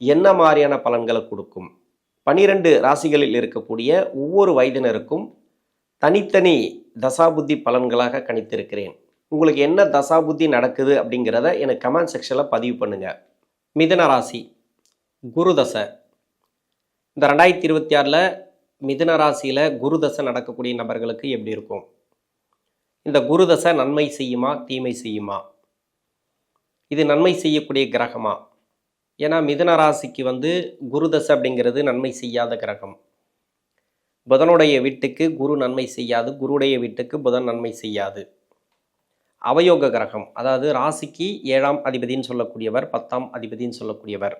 என்ன மாதிரியான பலன்களை கொடுக்கும்? பனிரெண்டு ராசிகளில் இருக்கக்கூடிய ஒவ்வொரு வயதினருக்கும் தனித்தனி தசாபுத்தி பலன்களாக கணித்திருக்கிறேன். உங்களுக்கு என்ன தசாபுத்தி நடக்குது அப்படிங்கிறத எனக்கு கமெண்ட் செக்ஷனில் பதிவு பண்ணுங்கள் மிதுன ராசி குரு தசை. இந்த ரெண்டாயிரத்தி இருபத்தி ஆறில் மிதுன ராசியில் குரு தசை நடக்கக்கூடிய நபர்களுக்கு எப்படி இருக்கும்? இந்த குரு தசை நன்மை செய்யுமா? தீமை செய்யுமா? இது நன்மை செய்யக்கூடிய கிரகமாக ஏன்னா மிதன ராசிக்கு வந்து குருதசை அப்படிங்கிறது நன்மை செய்யாத கிரகம். புதனுடைய வீட்டுக்கு குரு நன்மை செய்யாது குருடைய வீட்டுக்கு புதன் நன்மை செய்யாது. அவயோக கிரகம் அதாவது ராசிக்கு ஏழாம் அதிபதின்னு சொல்லக்கூடியவர் பத்தாம் அதிபதின்னு சொல்லக்கூடியவர்.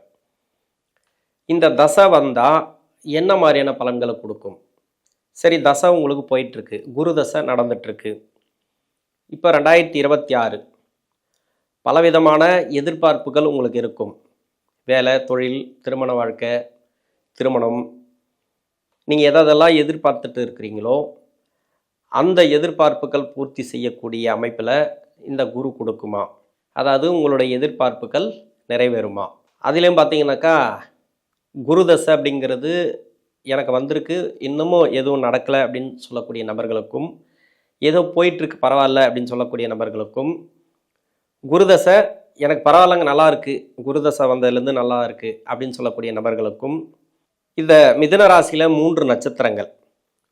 இந்த தசை வந்தால் என்ன மாதிரியான பலன்களை கொடுக்கும்? சரி தசை உங்களுக்கு போயிட்டுருக்கு. குரு தசை நடந்துட்டுருக்கு. இப்போ ரெண்டாயிரத்தி இருபத்தி ஆறு பலவிதமான எதிர்பார்ப்புகள் உங்களுக்கு இருக்கும். வேலை தொழில் திருமண வாழ்க்கை திருமணம் நீங்கள் எதெல்லாம் எதிர்பார்த்துட்டு இருக்கிறீங்களோ அந்த எதிர்பார்ப்புகள் பூர்த்தி செய்யக்கூடிய அமைப்பில் இந்த குரு கொடுக்குமா? அதாவது உங்களுடைய எதிர்பார்ப்புகள் நிறைவேறுமா? அதிலையும் பார்த்தீங்கன்னாக்கா குருதசை அப்படிங்கிறது எனக்கு வந்திருக்கு. இன்னமும் எதுவும் நடக்கலை அப்படின்னு சொல்லக்கூடிய நபர்களுக்கும் ஏதோ போயிட்டுருக்கு பரவாயில்ல அப்படின்னு சொல்லக்கூடிய நபர்களுக்கும் குருதசை எனக்கு பரவாயில்லங்க நல்லா இருக்குது குருதசை வந்ததுலேருந்து நல்லா இருக்குது அப்படின்னு சொல்லக்கூடிய நபர்களுக்கும் இந்த மிதுன ராசியில் மூன்று நட்சத்திரங்கள்.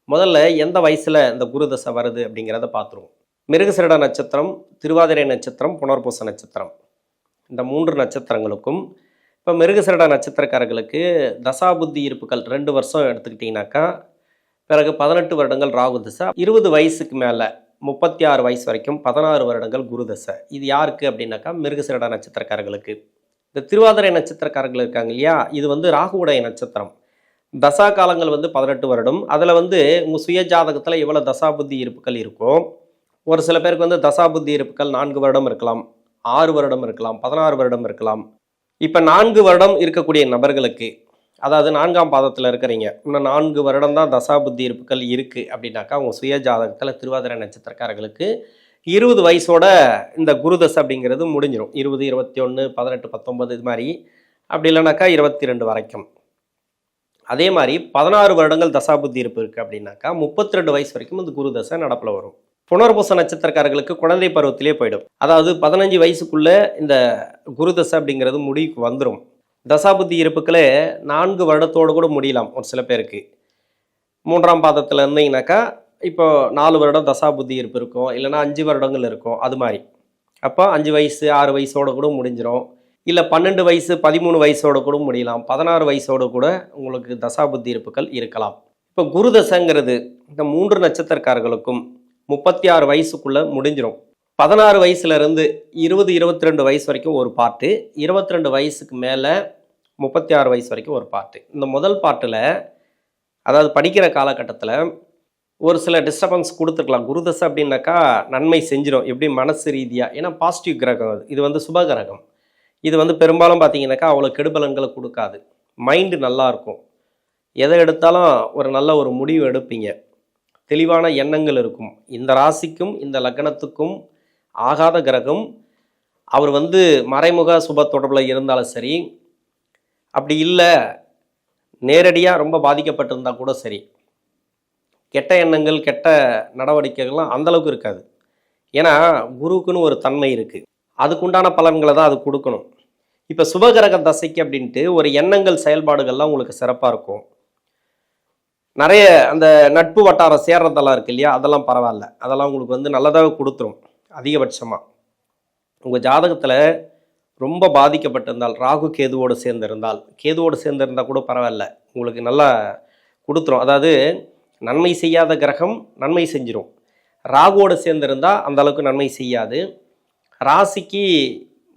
முதல்ல எந்த வயசில் இந்த குருதசை வருது அப்படிங்கிறத பார்த்துருவோம். மிருகசிரட நட்சத்திரம் திருவாதிரை நட்சத்திரம் புனர்பூச நட்சத்திரம். இந்த மூன்று நட்சத்திரங்களுக்கும் இப்போ மிருகசிரட நட்சத்திரக்காரர்களுக்கு தசாபுத்தி இருப்புகள் ரெண்டு வருஷம் எடுத்துக்கிட்டிங்கனாக்கா பிறகு பதினெட்டு வருடங்கள் ராகு தசை இருபது வயசுக்கு மேலே முப்பத்தி ஆறு வயசு வரைக்கும் பதினாறு வருடங்கள் குருதசை. இது யாருக்கு அப்படின்னாக்கா மிருகசிரட நட்சத்திரக்காரர்களுக்கு. இந்த திருவாதிரை நட்சத்திரக்காரர்கள் இருக்காங்க இல்லையா? இது வந்து ராகுவுடைய நட்சத்திரம். தசா காலங்கள் வந்து பதினெட்டு வருடம். அதில் வந்து உங்கள் சுய ஜாதகத்தில் எவ்வளோ தசாபுத்தி இருப்புகள் இருக்கோ ஒரு சில பேருக்கு வந்து தசாபுத்தி இருப்புகள் நான்கு வருடம் இருக்கலாம் ஆறு வருடம் இருக்கலாம் பதினாறு வருடம் இருக்கலாம். இப்போ நான்கு வருடம் இருக்கக்கூடிய நபர்களுக்கு அதாவது நான்காம் பாதத்தில் இருக்கிறீங்க. இன்னும் நான்கு வருடம் தான் தசாபுத்தி இருப்புகள் இருக்குது அப்படின்னாக்கா உங்கள் சுய ஜாதகத்தில் திருவாதிரை நட்சத்திரக்காரர்களுக்கு இருபது வயசோட இந்த குருதசை அப்படிங்கிறது முடிஞ்சிடும் இருபது இருபத்தி ஒன்று பதினெட்டு பத்தொம்பது இது மாதிரி. அப்படி இல்லைனாக்கா இருபத்தி ரெண்டு வரைக்கும். அதே மாதிரி பதினாறு வருடங்கள் தசாபுத்தி இருப்பு இருக்குது அப்படின்னாக்கா முப்பத்தி ரெண்டு வயசு வரைக்கும் இந்த குருதசை நடப்பில் வரும். புனர்பூச நட்சத்திரக்காரர்களுக்கு குழந்தை பருவத்திலே போயிடும். அதாவது பதினஞ்சு வயசுக்குள்ளே இந்த குருதசை அப்படிங்கிறது முடிவுக்கு வந்துடும் தசாபுத்தி இருப்புக்களே நான்கு வருடத்தோடு கூட முடியலாம் ஒரு சில பேருக்கு. மூன்றாம் பாதத்தில் இருந்தீங்கனாக்கா இப்போ நாலு வருடம் தசாபுத்தி இருப்பு இருக்கும் இல்லைனா அஞ்சு வருடங்கள் இருக்கும் அது மாதிரி. அப்போ அஞ்சு வயசு ஆறு வயசோட கூட முடிஞ்சிடும் இல்லை பன்னெண்டு வயசு பதிமூணு வயசோட கூட முடியலாம். பதினாறு வயசோட கூட உங்களுக்கு தசாபுத்தி இருப்புகள் இருக்கலாம். இப்போ குரு தசைங்கிறது இந்த மூன்று நட்சத்திரக்காரர்களுக்கும் முப்பத்தி ஆறு வயசுக்குள்ளே முடிஞ்சிடும் பதினாறு வயசுலேருந்து இருபது இருபத்தி ரெண்டு வயசு வரைக்கும் ஒரு பாட்டு இருபத்தி ரெண்டு வயசுக்கு மேலே முப்பத்தி ஆறு வயசு வரைக்கும் ஒரு பாட்டு. இந்த முதல் பாட்டில் அதாவது படிக்கிற காலகட்டத்தில் ஒரு சில டிஸ்டர்பன்ஸ் கொடுத்துருக்கலாம். குருதசை அப்படின்னாக்கா நன்மை செஞ்சிடும் எப்படி? மனசு ரீதியாக ஏன்னா பாசிட்டிவ் கிரகம் அது. இது வந்து சுப கிரகம். இது வந்து பெரும்பாலும் பார்த்தீங்கன்னாக்கா அவ்வளோ கெடுபலன்களை கொடுக்காது. மைண்டு நல்லா இருக்கும். எதை எடுத்தாலும் ஒரு நல்ல ஒரு முடிவு எடுப்பீங்க. தெளிவான எண்ணங்கள் இருக்கும். இந்த ராசிக்கும் இந்த லக்னத்துக்கும் ஆகாத கிரகம். அவர் வந்து மறைமுக சுப தொடர்பில் இருந்தாலும் சரி அப்படி இல்லை நேரடியாக ரொம்ப பாதிக்கப்பட்டிருந்தால் கூட சரி. கெட்ட எண்ணங்கள் கெட்ட நடவடிக்கைகள்லாம் அந்தளவுக்கு இருக்காது. ஏன்னா குருவுக்குன்னு ஒரு தன்மை இருக்குது அதுக்குண்டான பலன்களை தான் அது கொடுக்கணும். இப்போ சுபகிரக தசைக்கு அப்படின்ட்டு ஒரு எண்ணங்கள் செயல்பாடுகள்லாம் உங்களுக்கு சிறப்பாக இருக்கும். நிறைய அந்த நட்பு வட்டாரம் சேர்றதெல்லாம் இருக்கு இல்லையா? அதெல்லாம் பரவாயில்ல. அதெல்லாம் உங்களுக்கு வந்து நல்லதாக கொடுத்துரும். அதிகபட்சமாக உங்கள் ஜாதகத்தில் ரொம்ப பாதிக்கப்பட்டிருந்தால் ராகு கேதுவோடு சேர்ந்திருந்தால் கேதுவோடு சேர்ந்திருந்தால் கூட பரவாயில்ல. உங்களுக்கு நல்லா கொடுத்துரும். அதாவது நன்மை செய்யாத கிரகம் நன்மை செஞ்சிடும் ராகுவோடு சேர்ந்திருந்தால் அந்த அளவுக்கு நன்மை செய்யாது. ராசிக்கு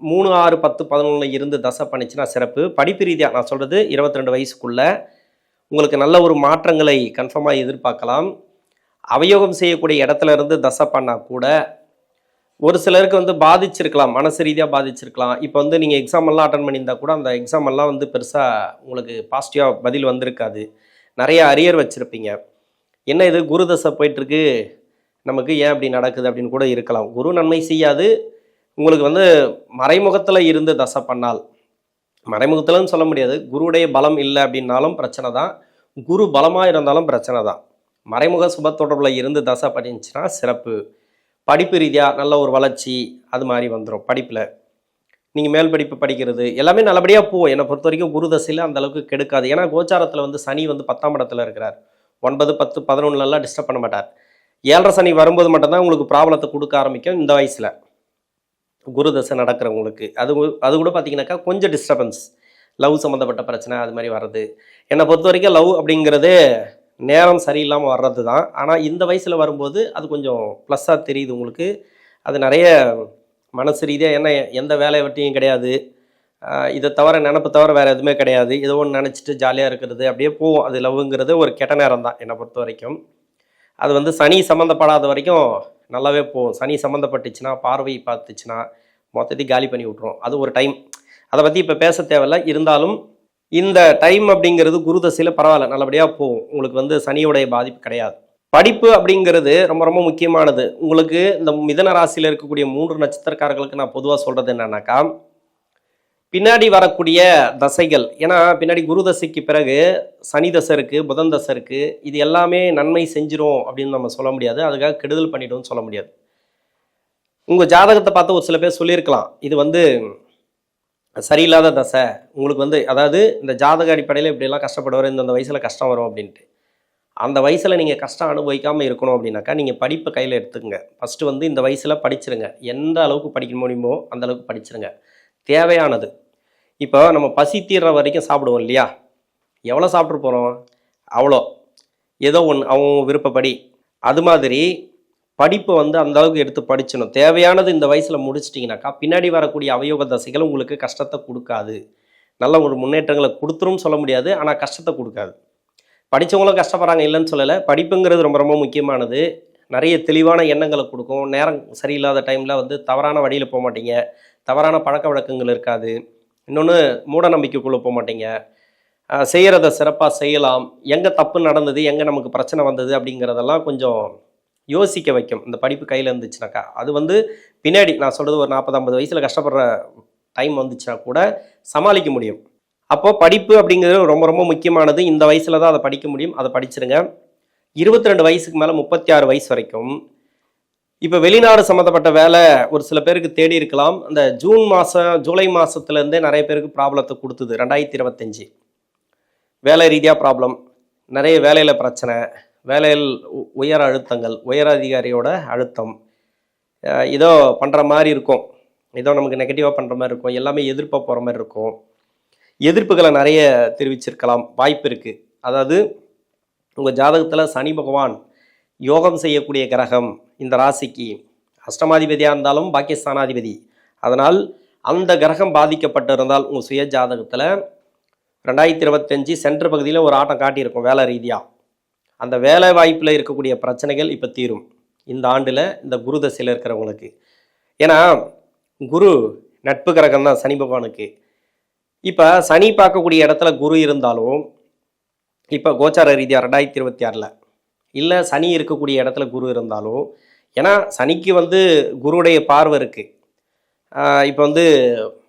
மூணு ஆறு பத்து பதினொன்றில் இருந்து தசை பண்ணிச்சுன்னா சிறப்பு. படிப்பு ரீதியாக நான் சொல்கிறது இருபத்தி ரெண்டு உங்களுக்கு நல்ல ஒரு மாற்றங்களை கன்ஃபார்மாக எதிர்பார்க்கலாம். அவயோகம் செய்யக்கூடிய இடத்துல இருந்து தசை பண்ணால் கூட ஒரு சிலருக்கு வந்து பாதிச்சிருக்கலாம் மனசு ரீதியாக பாதிச்சிருக்கலாம். இப்போ வந்து நீங்கள் எக்ஸாம் எல்லாம் அட்டன் பண்ணியிருந்தா கூட அந்த எக்ஸாம் எல்லாம் வந்து பெருசாக உங்களுக்கு பாசிட்டிவாக பதில் வந்திருக்காது. நிறைய அரியர் வச்சுருப்பீங்க. என்ன இது? குரு தசை போயிட்டுருக்கு. நமக்கு ஏன் அப்படி நடக்குது அப்படின்னு கூட இருக்கலாம். குரு நன்மை செய்யாது. உங்களுக்கு வந்து மறைமுகத்தில் இருந்து தசை பண்ணால். மறைமுகத்தில்னு சொல்ல முடியாது. குருவுடைய பலம் இல்லை அப்படின்னாலும் பிரச்சனை தான். குரு பலமாக இருந்தாலும் பிரச்சனை தான். மறைமுக சுப தொடர்பில் இருந்து தசை பண்ணிச்சுன்னா சிறப்பு. படிப்பு ரீதியாக நல்ல ஒரு வளர்ச்சி அது மாதிரி வந்துடும் படிப்பில். நீங்கள் மேல் படிப்பு படிக்கிறது எல்லாமே நல்லபடியாக போகும். என்னை பொறுத்த வரைக்கும் குரு தசையில் அந்த அளவுக்கு கெடுக்காது. ஏன்னா கோச்சாரத்தில் வந்து சனி வந்து பத்தாம் இடத்துல இருக்கிறார். ஒன்பது பத்து பதினொன்றுலலாம் டிஸ்டர்ப் பண்ண மாட்டார். ஏழரை சனி வரும்போது மட்டும்தான் உங்களுக்கு ப்ராப்ளத்தை கொடுக்க ஆரம்பிக்கும் இந்த வயசில். குரு தசை நடக்கிறவங்களுக்கு. அது அது கூட பார்த்தீங்கன்னாக்கா கொஞ்சம் டிஸ்டர்பன்ஸ் லவ் சம்மந்தப்பட்ட பிரச்சனை அது மாதிரி வர்றது. என்னை பொறுத்த வரைக்கும் லவ் அப்படிங்கிறது நேரம் சரியில்லாமல் வர்றது தான் ஆனால் இந்த வயசில் வரும்போது அது கொஞ்சம் ப்ளஸ்ஸாக தெரியுது உங்களுக்கு. அது நிறைய மனசு ரீதியாக என்ன எந்த வேலையை வட்டியும் கிடையாது. இதை தவிர நினப்பு தவிர வேறு எதுவுமே கிடையாது. ஏதோ ஒன்று நினச்சிட்டு ஜாலியாக இருக்கிறது அப்படியே போகும் அது லவ்ங்கிறது ஒரு கெட்ட நேரம் தான் என்னை பொறுத்த வரைக்கும். அது வந்து சனி சம்மந்தப்படாத வரைக்கும் நல்லாவே போகும். சனி சம்மந்தப்பட்டுச்சுன்னா பார்வை பார்த்துச்சுன்னா மொத்தத்தையும் காலி பண்ணி விட்ருவோம் அது ஒரு டைம் அதை பற்றி இப்போ பேச தேவையில்ல. இருந்தாலும் இந்த டைம் அப்படிங்கிறது குரு தசையில் பரவாயில்ல நல்லபடியாக போகும். உங்களுக்கு வந்து சனியோடைய பாதிப்பு கிடையாது. படிப்பு அப்படிங்கிறது ரொம்ப ரொம்ப முக்கியமானது. உங்களுக்கு இந்த மிதன ராசியில் இருக்கக்கூடிய மூன்று நட்சத்திரக்காரர்களுக்கு நான் பொதுவாக சொல்கிறது என்னன்னாக்கா பின்னாடி வரக்கூடிய தசைகள் ஏன்னா பின்னாடி குரு தசைக்கு பிறகு சனி தசை இருக்குது புதன் தசை இருக்குது இது எல்லாமே நன்மை செஞ்சிரும் அப்படின்னு நம்ம சொல்ல முடியாது. அதுக்காக கெடுதல் பண்ணிடும்னு சொல்ல முடியாது. உங்கள் ஜாதகத்தை பார்த்து ஒரு சில பேர் சொல்லியிருக்கலாம். இது வந்து சரியில்லாத தசை. உங்களுக்கு வந்து அதாவது இந்த ஜாதக அடிப்படையில் இப்படியெல்லாம் கஷ்டப்படுவார் இந்த வயசில் கஷ்டம் வரும் அப்படின்ட்டு. அந்த வயசில் நீங்கள் கஷ்டம் அனுபவிக்காமல் இருக்கணும் அப்படின்னாக்கா நீங்கள் படிப்பை கையில் எடுத்துக்கங்க. ஃபஸ்ட்டு வந்து இந்த வயசில் படிச்சிருங்க. எந்த அளவுக்கு படிக்க முடியுமோ அந்த அளவுக்கு படிச்சிருங்க. தேவையானது. இப்போ நம்ம பசி தீர்ற வரைக்கும் சாப்பிடுவோம் இல்லையா? எவ்வளோ சாப்பிட்டு போகிறோம் அவ்வளோ. ஏதோ ஒன்று அவங்க விருப்பப்படி. அது மாதிரி படிப்பை வந்து அந்த அளவுக்கு எடுத்து படிச்சிடணும். தேவையானது இந்த வயசில் முடிச்சிட்டிங்கனாக்கா பின்னாடி வரக்கூடிய அவயோக தசைகள் உங்களுக்கு கஷ்டத்தை கொடுக்காது. நல்ல ஒரு முன்னேற்றங்களை கொடுத்துரும் சொல்ல முடியாது ஆனால் கஷ்டத்தை கொடுக்காது. படித்தவங்களும் கஷ்டப்படுறாங்க இல்லைன்னு சொல்லலை. படிப்புங்கிறது ரொம்ப ரொம்ப முக்கியமானது. நிறைய தெளிவான எண்ணங்களை கொடுக்கும். நேரம் சரியில்லாத டைமில் வந்து தவறான வழியில் போக மாட்டீங்க. தவறான பழக்க வழக்கங்கள் இருக்காது. இன்னொன்று மூட நம்பிக்கைக்குள்ளே போக மாட்டீங்க. செய்கிறத சிறப்பாக செய்யலாம். எங்கே தப்பு நடந்தது எங்கே நமக்கு பிரச்சனை வந்தது அப்படிங்கிறதெல்லாம் கொஞ்சம் யோசிக்க வைக்கும். இந்த படிப்பு கையில் இருந்துச்சுனாக்கா. அது வந்து பின்னாடி நான் சொல்கிறது ஒரு நாற்பது ஐம்பது வயசில் கஷ்டப்படுற டைம் வந்துச்சுன்னா கூட சமாளிக்க முடியும். அப்போது படிப்பு அப்படிங்கிறது ரொம்ப ரொம்ப முக்கியமானது. இந்த வயசில் தான் அதை படிக்க முடியும். அதை படிச்சிருங்க. இருபத்தி ரெண்டு வயசுக்கு மேலே முப்பத்தி ஆறு வயசு வரைக்கும் இப்போ வெளிநாடு சம்மந்தப்பட்ட வேலை ஒரு சில பேருக்கு தேடி இருக்கலாம். அந்த ஜூன் மாதம் ஜூலை மாதத்துலேருந்தே நிறைய பேருக்கு ப்ராப்ளத்தை கொடுத்தது. ரெண்டாயிரத்தி இருபத்தஞ்சி. வேலை ரீதியாக ப்ராப்ளம் நிறைய வேலையில் பிரச்சனை. வேலையில் உ- உயர் அழுத்தங்கள் உயர் அதிகாரியோட அழுத்தம். இதோ ஏதோ பண்ணுற மாதிரி இருக்கும். ஏதோ நமக்கு நெகட்டிவாக பண்ணுற மாதிரி இருக்கும். எல்லாமே எதிர்ப்பாக போகிற மாதிரி இருக்கும். எதிர்ப்புகளை நிறைய தெரிவிச்சிருக்கலாம். வாய்ப்பு இருக்குது அதாவது உங்கள் ஜாதகத்தில் சனி பகவான் யோகம் செய்யக்கூடிய கிரகம் இந்த ராசிக்கு அஷ்டமாதிபதியாக இருந்தாலும் பாக்கியஸ்தானாதிபதி. அதனால் அந்த கிரகம் பாதிக்கப்பட்டிருந்தால் உங்கள் சுய ஜாதகத்தில் ரெண்டாயிரத்தி இருபத்தஞ்சி சென்ட்ரு பகுதியில் ஒரு ஆட்டம் காட்டியிருக்கும் வேலை ரீதியாக அந்த வேலை வாய்ப்பில் இருக்கக்கூடிய பிரச்சனைகள் இப்போ தீரும். இந்த ஆண்டில் இந்த குரு தசையில் இருக்கிறவங்களுக்கு. ஏன்னா குரு நட்பு கிரகம் தான் சனி பகவானுக்கு. இப்போ சனி பார்க்கக்கூடிய இடத்துல குரு இருந்தாலும் இப்போ கோச்சார ரீதியாக ரெண்டாயிரத்தி இருபத்தி ஆறில். இல்லை சனி இருக்கக்கூடிய இடத்துல குரு இருந்தாலும் ஏன்னா சனிக்கு வந்து குருடைய பார்வை இருக்குது இப்போ வந்து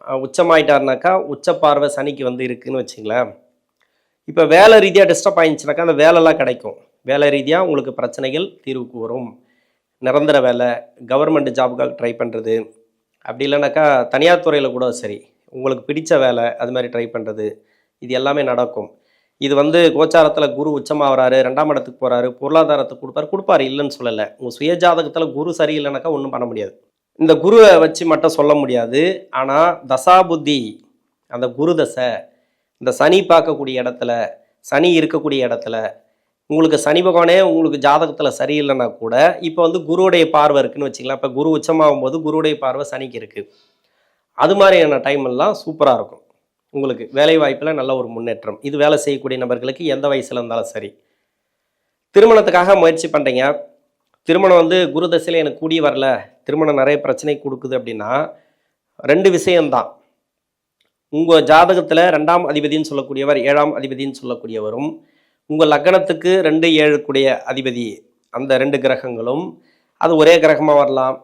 ஆஹ் உச்சமாயிட்டாருனாக்கா உச்ச பார்வை சனிக்கு வந்து இருக்குன்னு வச்சுங்களேன். இப்போ வேலை ரீதியாக டிஸ்டர்ப் ஆயிடுச்சுனாக்கா அந்த வேலைலாம் கிடைக்கும். வேலை ரீதியாக உங்களுக்கு பிரச்சனைகள் தீர்வுக்கு வரும் நிரந்தர வேலை கவர்மெண்ட் ஜாபுக்காக ட்ரை பண்ணுறது அப்படி இல்லைனாக்கா தனியார் துறையில் கூட சரி. உங்களுக்கு பிடித்த வேலை அது மாதிரி ட்ரை பண்ணுறது இது எல்லாமே நடக்கும். இது வந்து கோச்சாரத்தில் குரு உச்சமாகறாரு ரெண்டாம் இடத்துக்கு போகிறாரு பொருளாதாரத்துக்கு கொடுப்பாரு. கொடுப்பாரு இல்லைன்னு சொல்லலை. உங்கள் சுய ஜாதகத்தில் குரு சரியில்லைனாக்கா ஒன்றும் பண்ண முடியாது. இந்த குருவை வச்சு மட்டும் சொல்ல முடியாது. ஆனால் தசாபுத்தி அந்த குரு தசை இந்த சனி பார்க்கக்கூடிய இடத்துல சனி இருக்கக்கூடிய இடத்துல உங்களுக்கு சனி பகவானே உங்களுக்கு ஜாதகத்தில் சரியில்லைன்னா கூட இப்போ வந்து குருவுடைய பார்வை இருக்குன்னு வச்சுக்கலாம். இப்போ குரு உச்சமாகும் போது குருவுடைய பார்வை சனிக்கு இருக்குது அது மாதிரியான டைம் எல்லாம் சூப்பராக இருக்கும். உங்களுக்கு வேலை வாய்ப்பில் நல்ல ஒரு முன்னேற்றம். இது வேலை செய்யக்கூடிய நபர்களுக்கு எந்த வயசில் இருந்தாலும் சரி. திருமணத்துக்காக முயற்சி பண்ணுறீங்க திருமணம் வந்து குரு தசையில் எனக்கு கூடி வரல. திருமணம் நிறைய பிரச்சனை கொடுக்குது அப்படின்னா ரெண்டு விஷயம்தான். உங்கள் ஜாதகத்தில் ரெண்டாம் அதிபதின்னு சொல்லக்கூடியவர் ஏழாம் அதிபதின்னு சொல்லக்கூடியவரும் உங்கள் லக்னத்துக்கு ரெண்டு ஏழுக்குடைய அதிபதி அந்த ரெண்டு கிரகங்களும் அது ஒரே கிரகமாக வரலாம்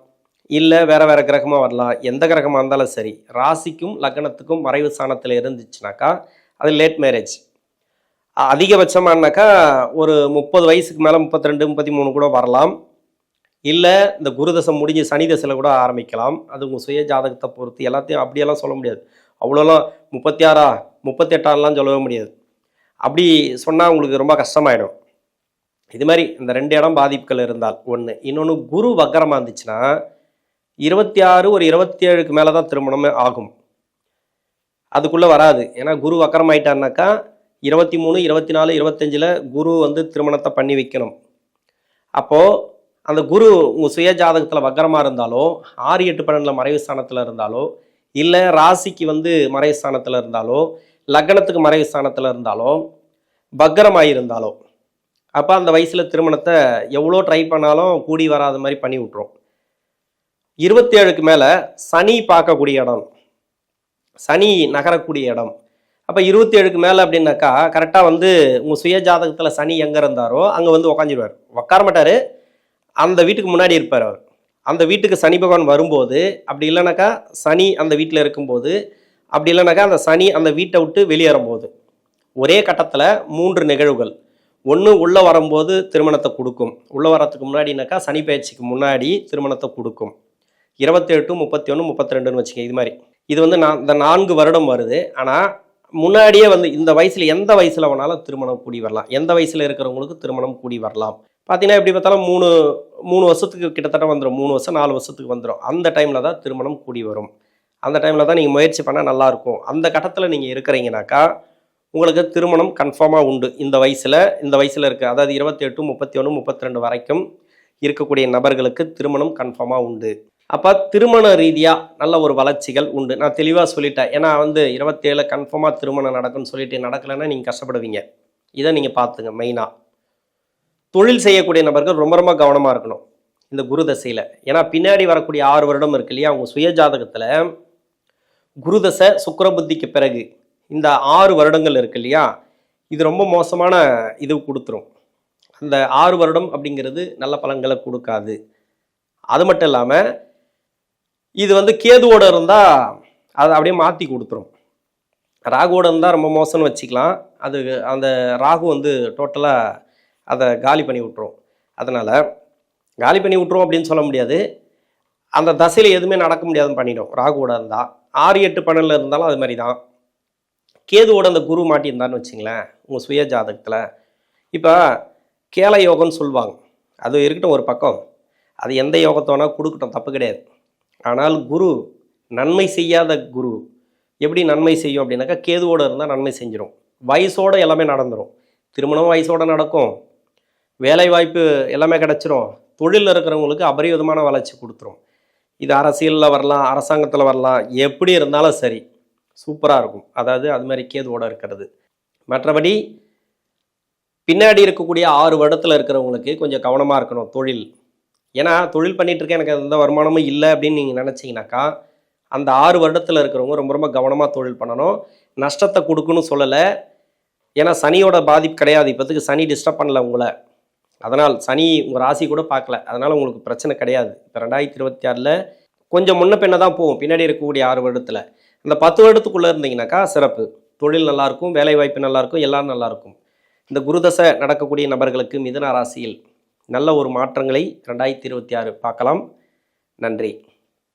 இல்லை வேறு வேறு கிரகமாக வரலாம் எந்த கிரகமாக இருந்தாலும் சரி ராசிக்கும் லக்னத்துக்கும் மறைவு ஸ்தானத்தில் இருந்துச்சுனாக்கா அது லேட் மேரேஜ் அதிகபட்சமானாக்கா ஒரு முப்பது வயசுக்கு மேலே முப்பத்தி ரெண்டு முப்பத்தி மூணு கூட வரலாம். இல்லை இந்த குருதசம் முடிஞ்சு சனி தசையில் கூட ஆரம்பிக்கலாம். அது உங்கள் சுய ஜாதகத்தை பொறுத்து எல்லாத்தையும் அப்படியெல்லாம் சொல்ல முடியாது. அவ்வளோலாம் முப்பத்தி ஆறா முப்பத்தெட்டாலாம் சொல்லவே முடியாது. அப்படி சொன்னால் உங்களுக்கு ரொம்ப கஷ்டமாயிடும். இது மாதிரி இந்த ரெண்டு இடம் பாதிப்புகள் இருந்தால் ஒன்று இன்னொன்று குரு வக்கரமாக இருந்துச்சுன்னா இருபத்தி ஆறு ஒரு இருபத்தி ஏழுக்கு மேலே தான் திருமணமே ஆகும். அதுக்குள்ளே வராது. ஏன்னா குரு வக்கரமாயிட்டாருனாக்கா இருபத்தி மூணு இருபத்தி நாலு இருபத்தஞ்சில் குரு வந்து திருமணத்தை பண்ணி வைக்கணும். அப்போது அந்த குரு உங்கள் சுய ஜாதகத்தில் வக்கரமாக இருந்தாலோ ஆறு எட்டு பன்னெண்டில் மறைவு ஸ்தானத்தில் இருந்தாலோ இல்லை ராசிக்கு வந்து மறைவு ஸ்தானத்தில் இருந்தாலோ லக்னத்துக்கு மறைவு ஸ்தானத்தில் இருந்தாலோ பக்கரமாக இருந்தாலோ அப்போ அந்த வயசில் திருமணத்தை எவ்வளோ ட்ரை பண்ணாலும் கூடி வராத மாதிரி பண்ணி விட்ரும் இருபத்தி ஏழுக்கு மேலே சனி பார்க்கக்கூடிய இடம். சனி நகரக்கூடிய இடம். அப்போ இருபத்தி ஏழுக்கு மேலே அப்படின்னாக்கா கரெக்டாக வந்து உங்கள் சுய ஜாதகத்தில் சனி எங்கே இருந்தாரோ அங்கே வந்து உக்காஞ்சிடுவார் உட்கார மாட்டார். அந்த வீட்டுக்கு முன்னாடி இருப்பார் அவர். அந்த வீட்டுக்கு சனி பகவான் வரும்போது அப்படி இல்லைனாக்கா சனி அந்த வீட்டில் இருக்கும்போது அப்படி இல்லைனாக்கா அந்த சனி அந்த வீட்டை விட்டு வெளியேறும்போது. ஒரே கட்டத்தில் மூன்று நிகழ்வுகள். ஒன்று உள்ளே வரும்போது திருமணத்தை கொடுக்கும். உள்ளே வரத்துக்கு முன்னாடினாக்கா சனி பயிற்சிக்கு முன்னாடி திருமணத்தை கொடுக்கும். இருபத்தெட்டு முப்பத்தி ஒன்று முப்பத்தி ரெண்டுன்னு வச்சுக்க இது மாதிரி. இது வந்து நான் இந்த நான்கு வருடம் வருது. ஆனால் முன்னாடியே வந்து இந்த வயசில் எந்த வயசில் வேணாலும் திருமணம் கூடி வரலாம். எந்த வயசில் இருக்கிறவங்களுக்கு திருமணம் கூடி வரலாம். பார்த்தீங்கன்னா எப்படி பார்த்தாலும் மூணு மூணு வருஷத்துக்கு கிட்டத்தட்ட வந்துடும் மூணு வருஷம் நாலு வருஷத்துக்கு வந்துடும் அந்த டைமில் தான் திருமணம் கூடி வரும். அந்த டைமில் தான் நீங்கள் முயற்சி பண்ணால் நல்லாயிருக்கும். அந்த கட்டத்தில் நீங்கள் இருக்கிறீங்கனாக்கா உங்களுக்கு திருமணம் கன்ஃபார்மாக உண்டு. இந்த வயசில் இந்த வயசில் இருக்குது அதாவது இருபத்தி எட்டு முப்பத்தி ஒன்று முப்பத்தி ரெண்டு வரைக்கும் இருக்கக்கூடிய நபர்களுக்கு திருமணம் கன்ஃபார்மாக உண்டு. அப்போ திருமண ரீதியாக நல்ல ஒரு வளர்ச்சிகள் உண்டு. நான் தெளிவாக சொல்லிட்டேன். ஏன்னா வந்து இருபத்தேழு கன்ஃபார்மாக திருமணம் நடக்கும்னு சொல்லிட்டு நடக்கலைன்னா நீங்கள் கஷ்டப்படுவீங்க. இதை நீங்கள் பார்த்துங்க மெயினாக தொழில் செய்யக்கூடிய நபர்கள் ரொம்ப ரொம்ப கவனமாக இருக்கணும் இந்த குரு தசையில். ஏன்னா பின்னாடி வரக்கூடிய ஆறு வருடம் இருக்கு இல்லையா? அவங்க சுய ஜாதகத்தில் குரு பிறகு இந்த ஆறு வருடங்கள் இருக்கு இல்லையா? இது ரொம்ப மோசமான இது கொடுத்துரும். அந்த ஆறு வருடம் அப்படிங்கிறது நல்ல பலன்களை கொடுக்காது. அது மட்டும் இல்லாமல் இது வந்து கேதுவோட இருந்தால் அதை அப்படியே மாற்றி கொடுத்துரும். ராகுவோட இருந்தால் ரொம்ப மோசம்னு வச்சுக்கலாம். அது அந்த ராகு வந்து டோட்டலாக அதை காலி பண்ணி விட்டுரும். அதனால் காலி பண்ணி விட்டுரும் அப்படின்னு சொல்ல முடியாது. அந்த தசையில் எதுவுமே நடக்க முடியாதுன்னு பண்ணிடும். ராகுவோட இருந்தால் ஆறு எட்டு பன்னெண்டில் இருந்தாலும் அது மாதிரி தான் கேதுவோட அந்த குரு மாட்டியிருந்தான்னு வச்சுங்களேன் உங்கள் சுய ஜாதகத்தில். இப்போ கேல யோகம்னு சொல்லுவாங்க. அது இருக்கட்டும் ஒரு பக்கம். அது எந்த யோகத்தோனா கொடுக்கட்டும் தப்பு கிடையாது. ஆனால் குரு நன்மை செய்யாத குரு எப்படி நன்மை செய்யும் அப்படின்னாக்கா கேதுவோடு இருந்தால் நன்மை செஞ்சிடும் வயசோடு எல்லாமே நடந்துடும் திருமணம் வயசோடு நடக்கும். வேலைவாய்ப்பு எல்லாமே கிடச்சிரும். தொழிலில் இருக்கிறவங்களுக்கு அபரிவிதமான வளர்ச்சி கொடுத்துரும். இது அரசியலில் வரலாம் அரசாங்கத்தில் வரலாம் எப்படி இருந்தாலும் சரி. சூப்பராக இருக்கும். அதாவது அது மாதிரி கேதுவோடு இருக்கிறது. மற்றபடி பின்னாடி இருக்கக்கூடிய ஆறு வருடத்தில் இருக்கிறவங்களுக்கு கொஞ்சம் கவனமாக இருக்கணும் தொழில். ஏன்னா தொழில் பண்ணிகிட்ருக்கேன் எனக்கு எந்த வருமானமும் இல்லை அப்படின்னு நீங்கள் நினச்சிங்கனாக்கா அந்த ஆறு வருடத்தில் இருக்கிறவங்க ரொம்ப ரொம்ப கவனமாக தொழில் பண்ணணும். நஷ்டத்தை கொடுக்கணும்னு சொல்லலை. ஏன்னா சனியோட பாதிப்பு கிடையாது. இப்போத்துக்கு சனி டிஸ்டர்ப் பண்ணல உங்களை. அதனால் சனி உங்கள் ராசி கூட பார்க்கல. அதனால் உங்களுக்கு பிரச்சனை கிடையாது. இப்போ ரெண்டாயிரத்தி இருபத்தி ஆறில் கொஞ்சம் முன்ன பின்ன தான் போகும் பின்னாடி இருக்கக்கூடிய ஆறு வருடத்தில். இந்த பத்து வருடத்துக்குள்ளே இருந்தீங்கன்னாக்கா சிறப்பு. தொழில் நல்லாயிருக்கும் வேலைவாய்ப்பு நல்லாயிருக்கும் எல்லாரும் நல்லாயிருக்கும். இந்த குருதசை நடக்கக்கூடிய நபர்களுக்கு மிதன ராசியில் நல்ல ஒரு மாற்றங்களை ரெண்டாயிரத்தி இருபத்தி ஆறு பார்க்கலாம். நன்றி.